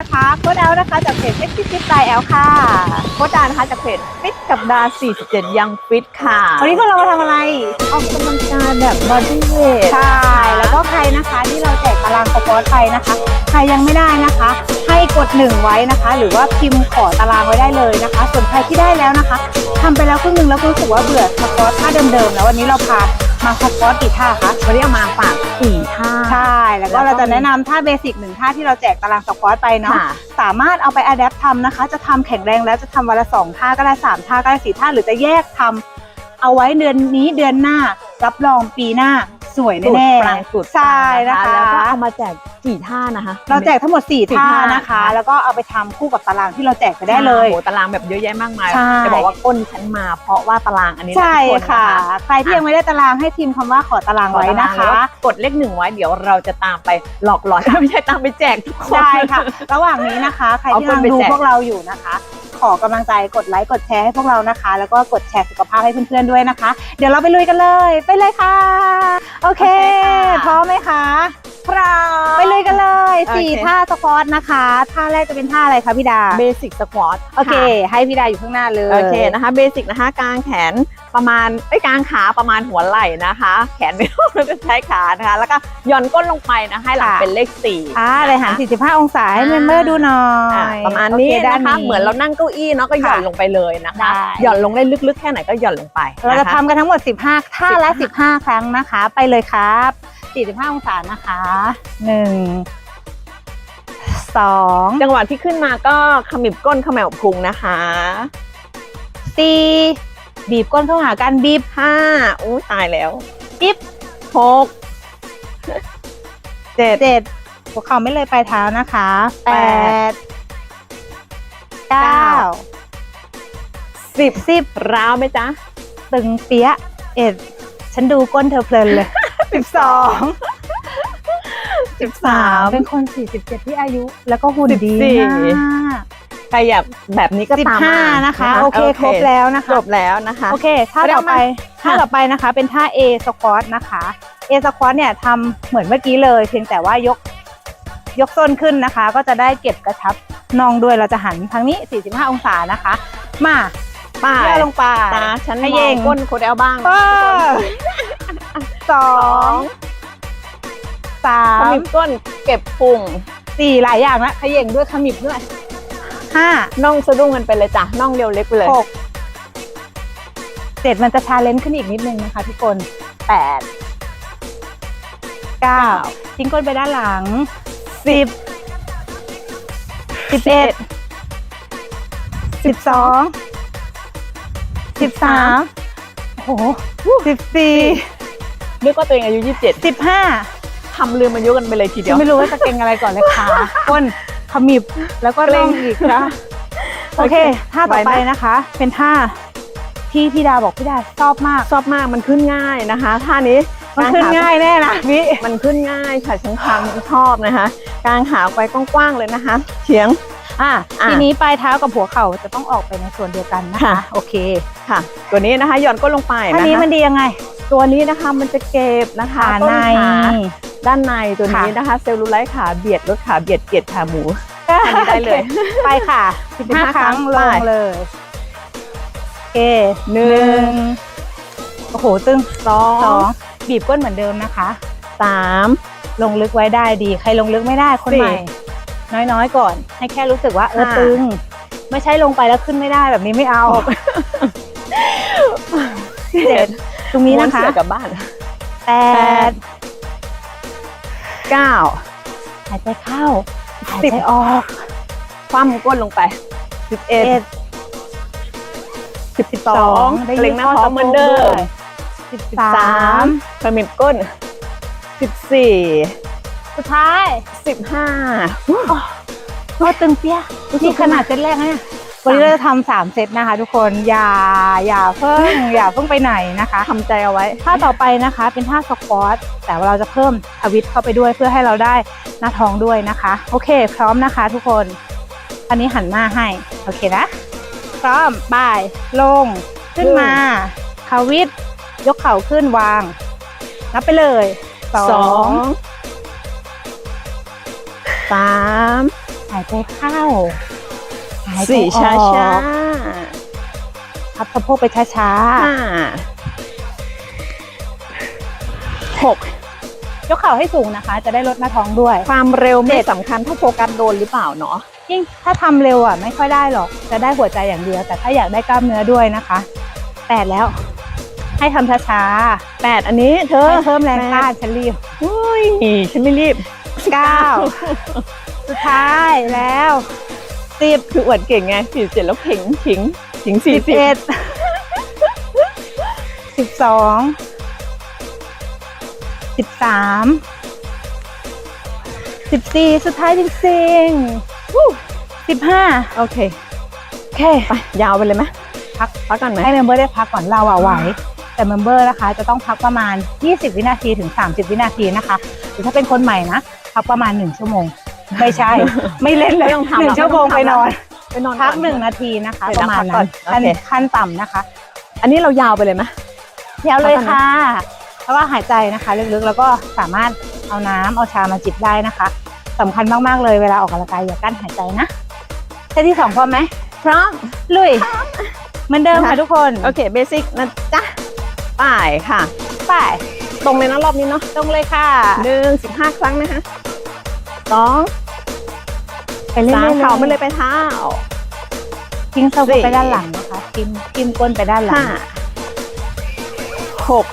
นะคะโค้ดแอลนะคะจากเพจ Sexy Fit by L ค่ะโค้ชดานะคะจากเพจฟิตกับดา 47 ยังฟิตค่ะวันนี้พวกเรามาทำอะไรออกกำลังกายแบบบอดี้เวทใช่แล้วก็ใครนะคะที่เราแจกตารางสปอร์ตไปนะคะ ใครยังไม่ได้นะคะ ให้กดหนึ่งไว้นะคะ หรือว่าพิมพ์ขอตารางไว้ได้เลยนะคะ ส่วนใครที่ได้แล้วนะคะทำไปแล้วครึ่งหนึงแล้วรู้สึกว่าเบื่อสปอร์ตท่าเดิมๆแล้ววันนี้เราพา มาสปอร์ตกี่ท่าคะวันนี้เอามาฝากสี่ท่า ใช่ แล้วก็เราจะแนะนำท่าเบสิกหนึ่งท่าที่เราแจกตารางสควอตไปเนาะ ค่ะ สามารถเอาไปอัดแอปทำนะคะ จะทำแข็งแรงแล้วจะทำวันละสองท่าก็ได้สามท่าก็ได้สี่ท่าหรือจะแยกทำเอาไว้เดือนนี้เดือนหน้า รับรองปีหน้า สวยสูตรแน่ปรางสูตรใช่นะคะ แล้วก็เอามาแจกกี่ท่านะคะ เราแจกทั้งหมด4สี่ท่าท่านนะคะ แล้วก็เอาไปทำคู่กับตารางที่เราแจกไปได้เลย โอ้โหตารางแบบเยอะแยะมากมาย ใช่ จะบอกว่าก้นฉันมาเพราะว่าตารางอันนี้นใช่ทุกนค่ะนใครที่ยังไม่ได้ตารางให้พิมพ์คำว่าขอตารางไว้นะขอตารางคะแล้วกดเลขหนึ่งไว้เดี๋ยวเราจะตามไปหลอกหลอน ไม่ใช่ตามไปแจกทุกคน ได้ค่ะ ระหว่างนี้นะคะ ใครที่เอาคนกำลังไปดูแจกพวกเราอยู่นะคะ ขอกำลังใจกดไลค์กดแชร์ให้พวกเรานะคะ แล้วก็กดแชร์สุขภาพให้เพื่อนๆด้วยนะคะ เดี๋ยวเราไปลุยกันเลย ไปเลยค่ะ โอเค พร้อมไหมคะ พร้อมไปเลยกันเลยสี่โอเคท่าสควอตนะคะท่าแรกจะเป็นท่าอะไรคะพี่ดาเบสิกสควอตโอเค ให้พี่ดาอยู่ข้างหน้าเลยโอเคนะคะเบสิกนะคะกางแขนประมาณเอ้ยกางขาประมาณหัวไหล่นะคะ แขนไม่ต้องแล้วก็ใช้ขานะคะ แล้วก็หย่อนก้นลงไปนะให้หลังเป็นเลขสี่อ่าเลยหัน45 องศาให้เมมเบอร์ดูหน่ออะยประมาณนี้โอเคด้านะคะเหมือนเรานั่งเก้าอี้เนาะก็หย่อนค่ะลงไปเลยนะคะได้หย่อนลงได้ลึกๆแค่ไหนก็หย่อนลงไปเราจะนคทำกันทั้งหมด 15ท่าละ 15 15ครั้งนะคะ ไปเลยครับ 45 องศานะคะ1 2จังหวะที่ขึ้นมาก็ขมิบก้นเขมวพุงนะคะ4บีบก้นเข้าหากันบีบห้าอู้ตายแล้วปิ๊บหกเจ็ด7หัวเข่าไม่เลยปลายเท้านะคะแปด8 9สิบ10ร้าวไหมจ๊ะ ตึงเปี้ยเอ็ด ฉันดูก้นเธอเพลินเลย 12 13เป็นคน 47 ที่อายุ แล้วก็หุ่นดี14มากใครอยากแบบนี้ก็ตามมา15นะคะ โอเคครบแล้วนะคะ จบแล้วนะคะ โอเคท่าต่อไปท่าต่อไปนะคะ เป็นท่า A squat นะคะ A squat เนี่ยทำเหมือนเมื่อกี้เลย เพียงแต่ว่ายกยกส้นขึ้นนะคะ ก็จะได้เก็บกระชับน่องด้วยเราจะหันทางนี้ 45 องศานะคะ มาไป้าเย่อลงไปตาฉันให้มเย่องงก้นโคดแอลบ้างเออ สอสองงสาขมมิบก้นเก็บพุงสี่หลายอย่างละขย่งด้วยขมิบด้วยห้าน่องสะดุ้งกันไปเลยจ้ะน่องเรียวเล็กไปเลยหกเจ็ดมันจะชาเลนจ์ขึ้นอีกนิดนึงนะคะทุกคนแปดเก้าทิ้งก้นไปด้านหลังสิบสิบเอ็ดสิบสองสิบสามโอ้โหสิบสี่ นึกว่าตัวเองอายุ27สิบห้าทำลืมอายุกันไปเลยทีเดียวไม่รู้ว่าจะเก่งอะไรก่อนเลยขาก้นขมิบแล้วก็เร่งอีกนะโอเคท่าต่อไปนะคะ เป็นท่าที่พี่ดาบอกพี่ดาชอบมาก ชอบมากมันขึ้นง่ายนะคะท่านี้มันขึ้นง่ายแน่นะพี่ มันขึ้นง่ายค่ะฉันทำชอบนะคะกางขาไปกว้างๆเลยนะคะเฉียง อะอะทีนี้ปลายเท้ากับหัวเข่าจะต้องออกไปในส่วนเดียวกันนะคะค่ะโอเค ค่ะ ตัวนี้นะคะหย่อนก้นลงไปท่านะนี้คะมันดียังไง ตัวนี้นะคะมันจะเก็บนะคะขาต้ในขาด้านในตัวนี้ค่ะนะคะ เซลลูไลท์ขาเบียดลดขาเบียดเกลียดขาหมูอันนี้ได้เลยไปค่ะ15 15ครั้งครั้งลไปงเลยโอเคหนึ่งโอ้โหตึงสอสองงบีบก้นเหมือนเดิมนะคะสามลงลึกไว้ได้ดี ใครลงลึกไม่ได้คนสี่ใหม่น้อยๆก่อน ให้แค่รู้สึกว่าเออห้าตึง ไม่ใช่ลงไปแล้วขึ้นไม่ได้แบบนี้ไม่เอาเจ็ด ตรงนี้ม้วนะคะเสือกลับบ้านแปดเก้าหายใจเข้าหายสิบใจออกคว่ำก้นลงไปสิบเอ็ดเอ็ดสิบสองเกร็งหน้าท้องเหมือนเดิมสิบสิบสาสามมขมิบก้นสิบสี่สุดท้ายสิบห้าโอ้ตึงเปี้ยนี่ขนาดเซตแรกนะเนี่ย วันนี้เราจะทำสามเซตนะคะ ทุกคนอย่าอย่าเพิ่งอย่าเพิ่งไปไหนนะคะทำใจเอาไว้ท่าต่อไปนะคะ เป็นท่าสควอตแต่ว่าเราจะเพิ่มทวิตเข้าไปด้วยเพื่อให้เราได้หน้าท้องด้วยนะคะ โอเค พร้อมนะคะ ทุกคน อันนี้หันหน้าให้โอเคนะพร้อมบ่ายลงขึ้นมาทวิตยกเข่าขึ้นวาง นับไปเลยสสอองงสามหายใจเข้า หายใจสี่อช้าอกช้าพับสะโพกไปช้าห้าหกๆ ยกเข่าให้สูงนะคะ จะได้ลดหน้าท้องด้วย ความเร็วไม่สำคัญถ้าโฟกัสโดนหรือเปล่าเนาะยิ่งถ้าทำเร็วอะไม่ค่อยได้หรอก จะได้หัวใจอย่างเดียว แต่ถ้าอยากได้กล้ามเนื้อด้วยนะคะแปดแล้ว ให้ทำช้าแปดอันนี้เธๆอให้เพิ่มแรงแปดต้านฉันรีบอุ้ยฉันไม่รีบเก้าสุดท้ายแล้ว สิบคืออวดเก่งไงสี่เสร็จแล้วเข่งขิงขิงสี่สิบสิบเอ็ดสิบสองสิบสามสิบสี่สุดท้ายจริงๆสิบห้าโอเคโอเคไปยาวไปเลยไหมพักพักก่อนไหมให้เมมเบอร์ได้พักก่อนเราอะไหวแต่เมมเบอร์นะคะ จะต้องพักประมาณ 20 วินาทีถึง 30 วินาทีนะคะ หรือถ้าเป็นคนใหม่นะ พักประมาณ 1 ชั่วโมง ไม่ใช่ ไม่เล่นเลยไม่ต้องทำหนึ่งหรอกชั่วโมงไม่ไปต้องน ทำอนไปนอนพักอนหนึ่งนาทีนะคะ เดี๋ปยวระมาณพักก่นั้อนนขั้นโอเค ขั้นต่ำนะคะอันนี้เรายาวไปเลยไหมยาวเลยค่ะ แล้วก็หายใจนะคะลึกๆแล้วก็สามารถเอาน้ำเอาชามาจิบได้นะคะสำคัญมากๆเลยเวลาออกกำลังกายอย่ากั้นหายใจนะเซตที่สองพร้อมไหมพร้อม ลุยเหมือนเดิมค่ะทุกคนโอเคเบสิกนะจ๊ะไป่ายค่ะ ไปตรงเลยนะรอบนี้เนาะตรงเลยค่ะหนึ่งสิบห้าครั้งนะคะ สองไปเรื่สาอมยๆเข่าไม่เลยไปเท้า ทิ้งสะโพสี่กไปด้านหลังนะคะทิ้มทิ้มก้นไปด้านหลัห้างหก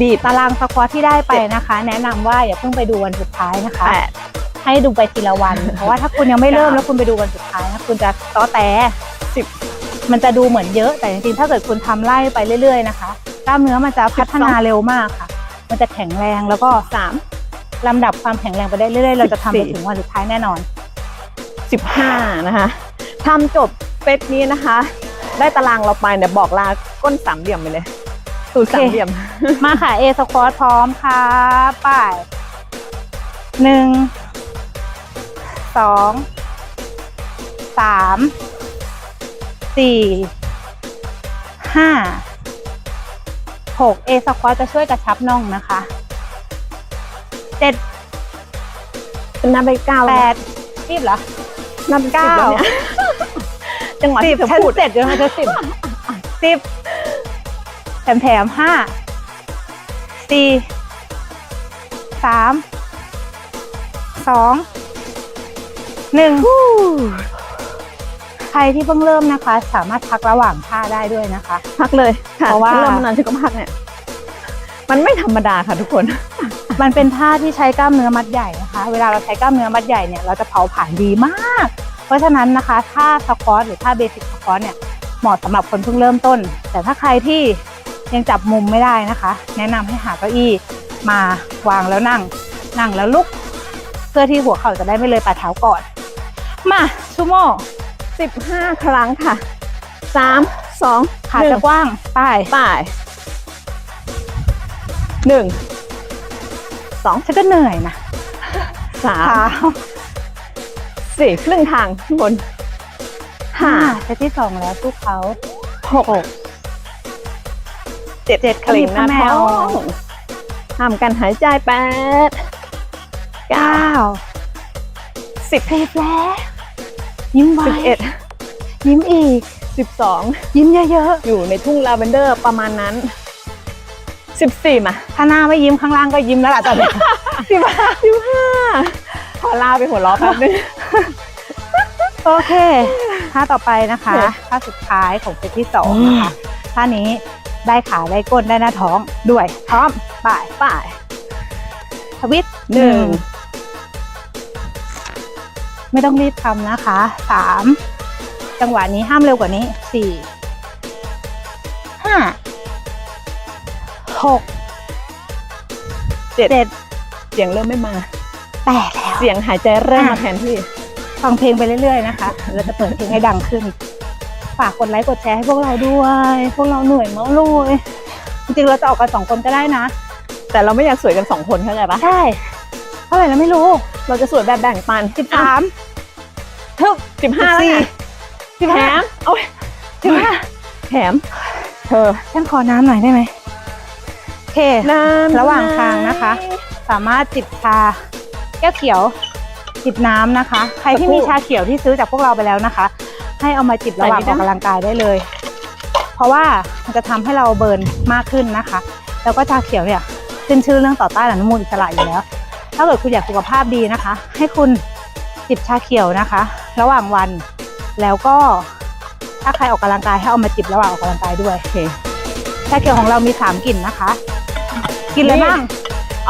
ลีดตารางสควอตที่ได้ไปนะคะ แนะนำว่าอย่าเพิ่งไปดูวันสุดท้ายนะคะ แปด ให้ดูไปทีละวัน เพราะว่าถ้าคุณยังไม่เริ่มเก้าแล้วคุณไปดูวันสุดท้ายนะคุณจะต้อแตสิบ มันจะดูเหมือนเยอะ แต่จริงๆ ถ้าเกิดคุณทำไล่ไปเรื่อย ๆ นะคะ กล้ามเนื้อมันจะพัฒนาเร็วมากค่ะ มันจะแข็งแรงแล้วก็สาม ลำดับความแข็งแรงไปได้เรื่อยๆ เราจะทำไป14ถึงวันสุดท้ายแน่นอนสิบห้านะคะทำจบเซตนี้นะคะ ได้ตารางเราไปเนี่ยบอกลาก้นสามเหลี่ยมไปเลยสูตรโอเคสามเหลี่ยม มาค่ะ A สควอตพร้อมค่ะไป้ายหนึ่งสองสามสี่ห้าหก A สควอตจะช่วยกระชับน่องนะคะ เจ็ดเป็นนับไปเก้าแปแล้วดรีบเหรอนับไปเก้าเก้าแล้วเนี่ยจังหวะสิที่บเธอฉันพูดเจ็ดเดี๋ยวมันจะสิบสิบแถมแถมห้าสี่สามสองหนึ่งใครที่เพิ่งเริ่มนะคะ สามารถพักระหว่างท่าได้ด้วยนะคะ พักเลยค่ะเพราะว่าเริ่มมานานฉันก็พักเนี่ย มันไม่ธรรมดาค่ะทุกคน มันเป็นท่าที่ใช้กล้ามเนื้อมัดใหญ่นะคะ เวลาเราใช้กล้ามเนื้อมัดใหญ่เนี่ยเราจะเผาผลาญดีมาก เพราะฉะนั้นนะคะท่าสควอตหรือท่าเบสิกสควอตเนี่ยเหมาะสำหรับคนเพิ่งเริ่มต้น แต่ถ้าใครที่ยังจับมุมไม่ได้นะคะ แนะนำให้หาเก้าอี้มาวางแล้วนั่ง นั่งแล้วลุก เพื่อที่หัวเข่าจะได้ไม่เลยปลายเท้าก่อนมาชูโม่สิบห้าครั้งค่ะสามสองขาหนึ่จะงกว้าง ไป้ายป่ายหนึ่ง สองฉันก็เหนื่อยนะสามเท้าสี่ครึ่งทางข้างบนห้าห้าเซตที่สองแล้วสู้เขาหกเจ็ดเจ็ดกลิ่งหน้าขยิบแมท้วองทำกันหายใจแปดเก้าเก้าสิบสิบแล้ว ยิ้มไว้สิบเอ็ดยิ้มอีกสิบสองยิ้มเยอะอยู่ในทุ่งลาเวนเดอร์ประมาณนั้น สิบสี่มาๆถ้าหน้าไม่ยิ้มข้างล่างก็ยิ้มแล้วล่ะตอนนี้สิบห้าสิบห้าขอลาไปหัวล้อแป๊บนึงโอเคท่าต่อไปนะคะโอเคท่าสุดท้ายของเซตที่สองนะคะท่านี้ได้ขาได้ก้นได้หน้าท้องด้วยพร้อมป่ายป่ายทวิตหนึ่งไม่ต้องรีบทำนะคะสามจังหวะนี้ห้ามเร็วกว่านี้สี่ห้า หกเจ็ดเจ็ดเสียงเริ่มไม่มา แปดแล้ว เสียงหายใจเริ่มมาแทนที่ ฟังเพลงไปเรื่อยๆนะคะ เราจะเปิดเพลงให้ดังขึ้น ฝากกดไลค์กดแชร์ให้พวกเราด้วย พวกเราเหนื่อยมากเลยจริงๆเราจะออกกันสองคนก็ได้นะ แต่เราไม่อยากสวยกันสองคนเข้าใจปะใช่ เท่าไหร่แล้วไม่รู้ เราจะสวยแบบแบ่งปันสิบสามทึบสิบห้าแล้วไงสิบแถห้ามเอาสิบห้าแถมเธอฉันขอน้ำหน่อยได้ไหมโอ เคน้ำระหว่างทางนะคะ สามารถจิบชาแก้วเขียวจิบน้ำนะคะ ใครที่มีชาเขียวที่ซื้อจากพวกเราไปแล้วนะคะ ให้เอามาจิบระหว่างออกกำลังกายได้เลย เพราะว่ามันจะทำให้เราเบิร์นมากขึ้นนะคะ แล้วก็ชาเขียวเนี่ยขึ้นชื่อเรื่องต่อต้านอนุมูลอิสระอยู่แล้ว ถ้าเกิดคุณอยากสุขภาพดีนะคะ ให้คุณจิบชาเขียวนะคะ ระหว่างวัน แล้วก็ถ้าใครออกกำลังกายให้เอามาจิบระหว่างออกกำลังกายด้วยโอเคชาเขียวของเรามีสามกลิ่นนะคะ กินเลยบ้าง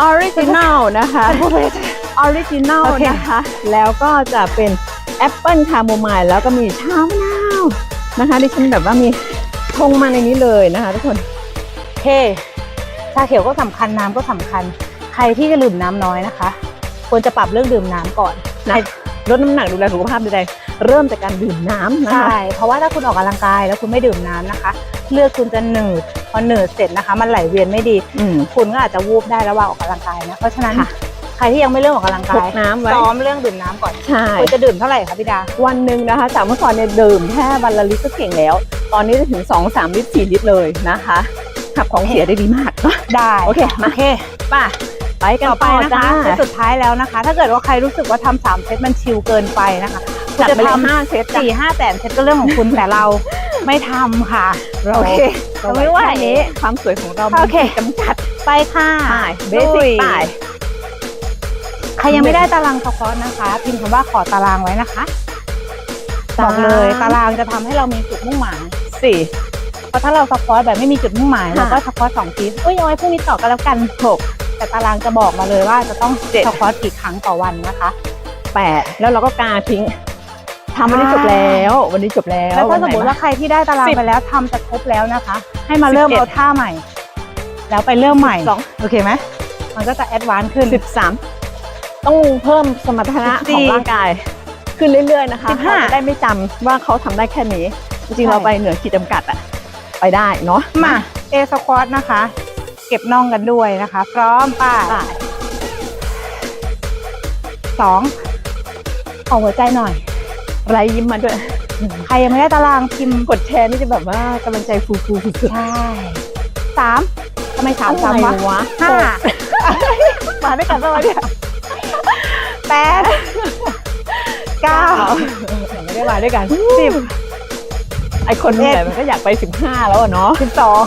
ออริจินัลนะคะพูดไปเลยออริจินัลโอเคนะคะ แล้วก็จะเป็นแอปเปิลคาโมไมล์แล้วก็มีชามะนาวนะคะดิฉันแบบว่ามีทงมาในนี้เลยนะคะทุกคนโอเคชาเขียวก็สำคัญน้ำก็สำคัญ ใครที่จะดื่มน้ำน้อยนะคะ ควรจะปรับเรื่องดื่มน้ำก่อนนะลดน้ำหนักดูแลสุขภาพใดๆ เริ่มจากการดื่มน้ำนะใช่คะเพราะว่าถ้าคุณออกกำลังกายแล้วคุณไม่ดื่มน้ำนะคะ เลือดคุณจะหนืดพอหนืดเสร็จนะคะ มันไหลเวียนไม่ดีอืมคุณก็อาจจะวูบได้ระหว่างออกกำลังกายนะเพราะฉะนั้นค่ะใครที่ยังไม่เริ่มออกกำลังพกากยน้ำไว้ซ้อมเรื่องดื่มน้ำก่อนใช่คุณจะดื่มเท่าไหร่คะพี่ดา วันหนึ่งนะคะจากเมื่อก่อนเนี่ยดื่มแค่วันละลิตรก็เก่งแล้ว ตอนนี้จะถึง 2 3 ลิตร4ลิตรเลยนะคะขับของเสียได้ดีมากได้โอเคมาโอเคป่ะไปกันต่อไปต่อนะจ้าคะเซตสุดท้ายแล้วนะคะ ถ้าเกิดว่าใครรู้สึกว่าทำสามเซตมันชิลเกินไปนะคะ คุณจัดจะไปเลยทำห้าเซตจ้ะสี่ห้าแสนเซตก็เรื่องของคุณแต่เราไม่ทำค่ะโอเคเราไม่ไหวแค่นี้ความสวยของเราโอเคจำกัดไปค่ะไปเบสิกลุยไปใครยังไม่ได้ตารางสควอตนะคะ พิมพ์คำว่าขอตารางไว้นะคะตารางบอกเลยตารางจะทำให้เรามีจุดมุ่งหมายสี่เพราะถ้าเราสควอตแบบไม่มีจุดมุ่งหมายค่ะเราก็สควอตสองทีเอ้ยเอาไว้พรุ่งนี้ต่อกันแล้วกันหกแต่ตารางจะบอกมาเลยว่าจะต้องเจ็ดสควอตกี่ครั้งต่อวันนะคะแปดแล้วเราก็กาทิ้ง ทำวันนี้จบแล้ว วันนี้จบแล้วแล้วถ้าสมมตินไหนว่าใครที่ได้ตารางสิบไปแล้วทำจะครบแล้วนะคะ ให้มาเริ่มสิบเอ็ดเอาท่าใหม่ แล้วไปเริ่มใหม่สองโอเคไหมมันก็จะแอดวานซ์ขึ้น สิบสามต้องเพิ่มสมรรถนะสิบสี่ของร่างกาย ขึ้นเรื่อยๆนะคะสิบห้าเขาจะได้ไม่จำว่าเขาทำได้แค่นี้ จริงๆใช่เราไปเหนือขีดจำกัดอะไปได้เนาะมาเอสควอตนะคะ เก็บน่องกันด้วยนะคะ พร้อมไป้าไปสองขอหัวใจหน่อย ไรยิ้มมาด้วย ใครยังไม่ได้ตารางพิมพ์กดแชร์นี่จะแบบว่ากำลังใจฟูฟูๆสุดใช่สามทำไมๆสามซ้ำวะอะไรวะห้ามาด้วยกันปะวะเนี่ยแปดเก้ายังไม่ได้มาด้วยกันสิบไอคนเหนื่อยมันก็อยากไปสิบห้าแล้วอะเนาะสิบสอง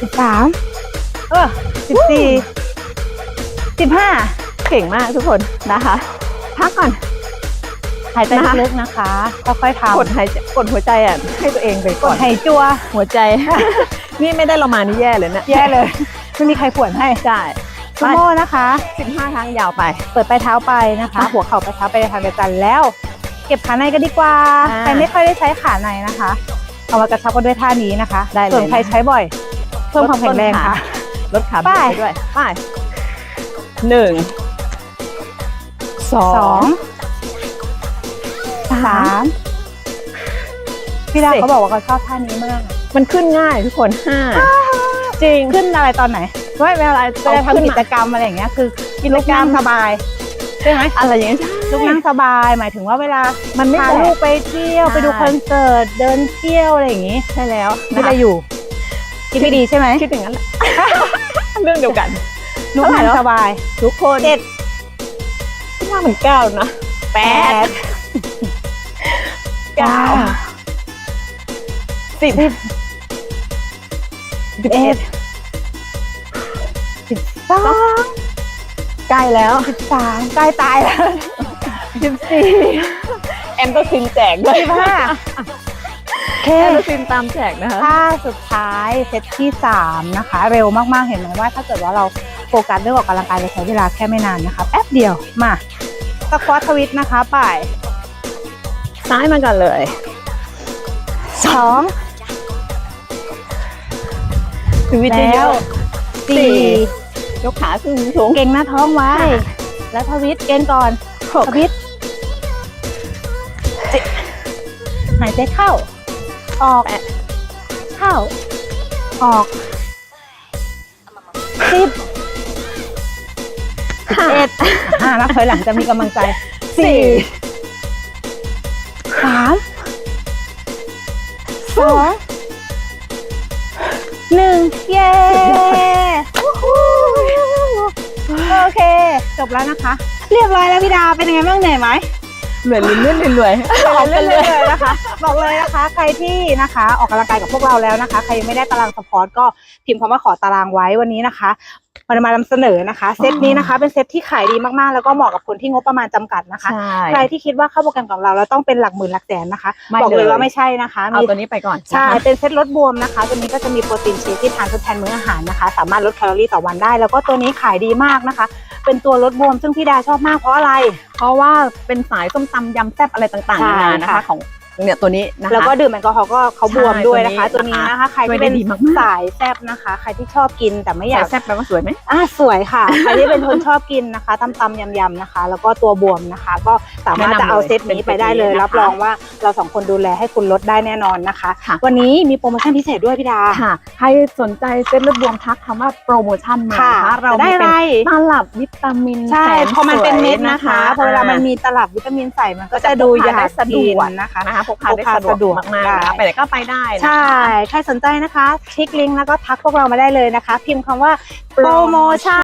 สิบสามเออสิบสี่สิบห้าเก่งมากทุกคนนะคะ พักก่อน หายใจนะคะลึกๆนะคะ ค่อยๆทำกดหายใจกดหัวใจอะให้ตัวเองไปกก่อดน หายจัว หัวใจ นี่ไม่ได้เรามานี่แย่เลยนะแย่เลย ไม่มีใครขวนให้ใช่ซูโม่นะคะ สิบห้าครั้งยาวไป เปิดปลายเท้าไปนะคะอะหัวเข่าปลายเท้าไปในทางเดียวกันแล้ว เก็บขาในกันดีกว่าอ่าใครไม่ค่อยได้ใช้ขาในนะคะเอามากระชับกันด้วยท่านี้นะคะได้เลย ส่วนใครใช้บ่อย เพิ่มความแข็งแรงค่ะ ลดขาไป ไปด้วยไปหนึ่งสอสองง สามพี่ดาวเขาบอกว่าเขาชอบท่านี้มากมันขึ้นง่ายทุกคนห้าจริงขึ้นอะไรตอนไหนไม่เป็นไรเวลาทำกิจกรรมอะไรอย่างเงี้ยคือกินลูกนั่งสบายใช่ไหมอะไรอย่างเงี้ยลูกนั่งสบายหมายถึงว่าเวลามันไม่พาแปลลูกกไปเที่ยวใช่ไปดูคอนเสิร์ตเดินเที่ยวอะไรอย่างงี้ใช่แล้วคิดอะไรอยู่คิดไม่ดีใช่ไหมคิดอย่างนั้นแหละเรื่องเดียวกันลูกนั่งเท่าไหร่แล้วสบาย ทุกคนเจ็ดคิดว่ามันเก้านะแปด เก้าสิบสิบเอ็ดสิบสองใกล้แล้วสิบสามใกล้ตายแล้วสิบสี่แอมก็ซินแจกด้วยสิบห้าโอเคแอมก็ซินตามแจกนะคะท่าสุดท้ายเซตที่สามนะคะ เร็วมากๆเห็นไหมว่า ถ้าเกิดว่าเราโฟกัสเรื่องออกกำลังกายเราใช้เวลาแค่ไม่นานนะคะแป๊บเดียวมาสควอตทวิตนะคะไป่าย ซ้ายมาก่อนเลยสองชีวิตแล้เยวอะสี่ๆยกขาขึ้นสูงเก่งหน้าท้องไว้ แล้วทวิตเก่งก่อนหกทวิตเจ็ดหายใจเข้า ออกแปดเข้า ออกสิบห้าเอ็ดอ่านับถอยหลังจะมีกำลังใจสี่ สามสองหนึ่งเย้โอเค จบแล้วนะคะ เรียบร้อยแล้วพี่ดาเป็นยังไงบ้างเหนื่อยไหมเหนื่อยเรื่อยๆเหนื่อยๆออกกันเลยนะคะ บอกเลยนะคะ ใครที่นะคะ ออกกำลังกายกับพวกเราแล้วนะคะ ใครยังไม่ได้ตารางสปอร์ตก็พิมพ์คำว่าขอตารางไว้วันนี้นะคะ มันมานำเสนอนะคะ เซตนี้นะคะ เป็นเซตที่ขายดีมากๆ แล้วก็เหมาะกับคนที่งบประมาณจำกัดนะคะใช่ใครที่คิดว่าเข้าโปรแกรมกับเราแล้วต้องเป็นหลักหมื่นหลักแสนนะคะไม่บอกเลยเลยว่าไม่ใช่นะคะเอามีตัวนี้ไปก่อน ใช่นะคะเป็นเซตลดบวมนะคะ ตัวนี้ก็จะมีโปรตีนเชคที่ทานทดแทนมื้ออาหารนะคะ สามารถลดแคลอรี่ต่อวันได้ แล้วก็ตัวนี้ขายดีมากนะคะ เป็นตัวลดบวมซึ่งพี่ดาชอบมากเพราะอะไร เพราะว่าเป็นสายส้มตำยำแซ่บอะไรต่างๆใช่นานานะคะค่ะของ เนี่ยตัวนี้นะคะ แล้วก็ดื่มแอลกอฮอล์ก็เขาบวมด้วยนะคะใช่ตัตัววนี้นี้นะคะนะคะใครช่วยที่ได้เป็นดีมากๆสายแซบนะคะ ใครที่ชอบกินแต่ไม่อยากสายแซ่บแปลว่าสวยไหมอะสวยค่ะใครที่เป็นคนชอบกินนะคะตำตำยำยำๆนะคะ แล้วก็ตัวบวมนะคะ ก็สามารถแนะนำจะเอาเลยเซตนี้ไปได้เลยเป็นเซตนี้นะคะรับรองว่าเราสองคนดูแลให้คุณลดได้แน่นอนนะคะค่ะวันนี้มีโปรโมชั่นพิเศษด้วยพี่ดาค่ะใครสนใจเซ็ตเลือดบวมทักคำว่าโปรโมชั่นมาค่ะนะคะเราจะได้มีอะไรเป็นตลับวิตามินใช่แสนพอมันเป็นสวยเม็ดนะคะพอเวลามันมีตลับวิตามินใส่มันก็จะดูอยากได้สะดกิวนกนะคะนะคะพกพาได้พกพาสะดวกสะดวกมากๆได้นะคะไปไหนก็ไปได้นะคะใช่ใครสนใจนะคะคลิกลิงก์แล้วก็ทักพวกเรามาได้เลยนะคะ พิมพ์คำว่าโปรโมชั่น